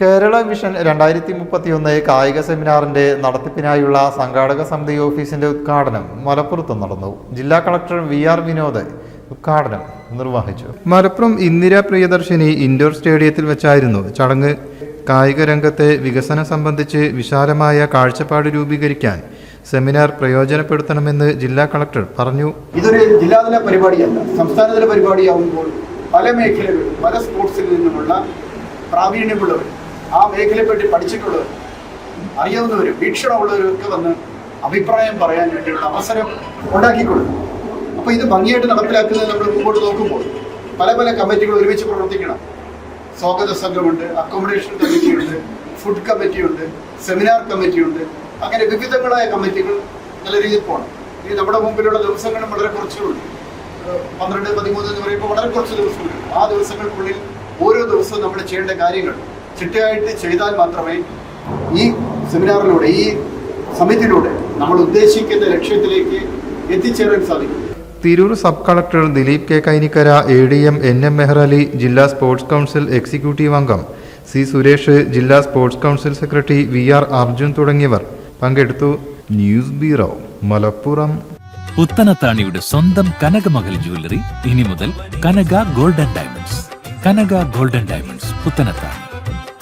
Kerala vision രണ്ടായിരത്തി മുപ്പത്തിയൊന്ന് കായിക സെമിനാറിന്റെ നടത്തിപ്പിനായുള്ള സംഘാടക സമിതി ഓഫീസിന്റെ ഉദ്ഘാടനം മലപ്പുറത്ത് നടന്നു. ജില്ലാ കളക്ടർ വി ആർ വിനോദ് ഉദ്ഘാടനം നിർവഹിച്ചു. മലപ്പുറം ഇന്ദിര പ്രിയദർശിനി ഇൻഡോർ സ്റ്റേഡിയത്തിൽ വെച്ചായിരുന്നു ചടങ്ങ്. കായിക രംഗത്തെ വികസനം സംബന്ധിച്ച് വിശാലമായ കാഴ്ചപ്പാട് രൂപീകരിക്കാൻ സെമിനാർ പ്രയോജനപ്പെടുത്തണമെന്ന് ജില്ലാ കളക്ടർ പറഞ്ഞു. ഇതൊരു ജില്ലാതല പരിപാടിയല്ല സംസ്ഥാനതല പരിപാടിയാവുമ്പോൾ പല മേഖലകളിൽ പല സ്പോർട്സിൽ നിന്നുമുള്ള പ്രാവീണ്യമുള്ളവർ ആ മേഖലയെപ്പറ്റി പഠിച്ചിട്ടുള്ളവർ അറിയാവുന്നവരും വീക്ഷണമുള്ളവരും ഒക്കെ വന്ന് അഭിപ്രായം പറയാൻ വേണ്ടിയുള്ള അവസരം ഉണ്ടാക്കിക്കൊടുക്കും. അപ്പോൾ ഇത് ഭംഗിയായിട്ട് നടപ്പിലാക്കുന്നത് നമ്മൾ മുമ്പോട്ട് നോക്കുമ്പോൾ പല പല കമ്മിറ്റികൾ ഒരുമിച്ച് പ്രവർത്തിക്കണം. സ്വാഗത സംഘമുണ്ട് അക്കോമഡേഷൻ കമ്മിറ്റിയുണ്ട് ഫുഡ് കമ്മിറ്റിയുണ്ട് സെമിനാർ കമ്മിറ്റിയുണ്ട് അങ്ങനെ വിവിധങ്ങളായ കമ്മിറ്റികൾ നല്ല രീതിയിൽ പോകണം. ഇനി നമ്മുടെ മുമ്പിലുള്ള ദിവസങ്ങളും വളരെ കുറച്ചേ ഉള്ളൂ. പന്ത്രണ്ട് പതിമൂന്ന് എന്ന് പറയുമ്പോൾ വളരെ കുറച്ച് ദിവസങ്ങളുണ്ട് ആ ദിവസങ്ങൾക്കുള്ളിൽ ഓരോ ദിവസവും നമ്മൾ ചെയ്യേണ്ട കാര്യങ്ങൾ ചിട്ടയായിട്ട് ചെയ്താൽ മാത്രമേ ഈ സെമിനാറിലൂടെ ഈ സമിതിയിലൂടെ നമ്മൾ ഉദ്ദേശിക്കുന്ന ലക്ഷ്യത്തിലേക്ക് എത്തിച്ചേരാൻ സാധിക്കും. Tirur sub collector Dileep K Kainikkara A D M N M Mehrali ജില്ലാ സ്പോർട്സ് കൗൺസിൽ എക്സിക്യൂട്ടീവ് അംഗം സി സുരേഷ് ജില്ലാ sports council secretary V R Arjun തുടങ്ങിയവർ പങ്കെടുത്തു. News bureau Malappuram. പുത്തനത്താണിയുടെ സ്വന്തം കനകമകൽ ജ്വല്ലറി ഇനി മുതൽ Kanaka golden diamonds. Kanaka golden diamonds Puthanathani.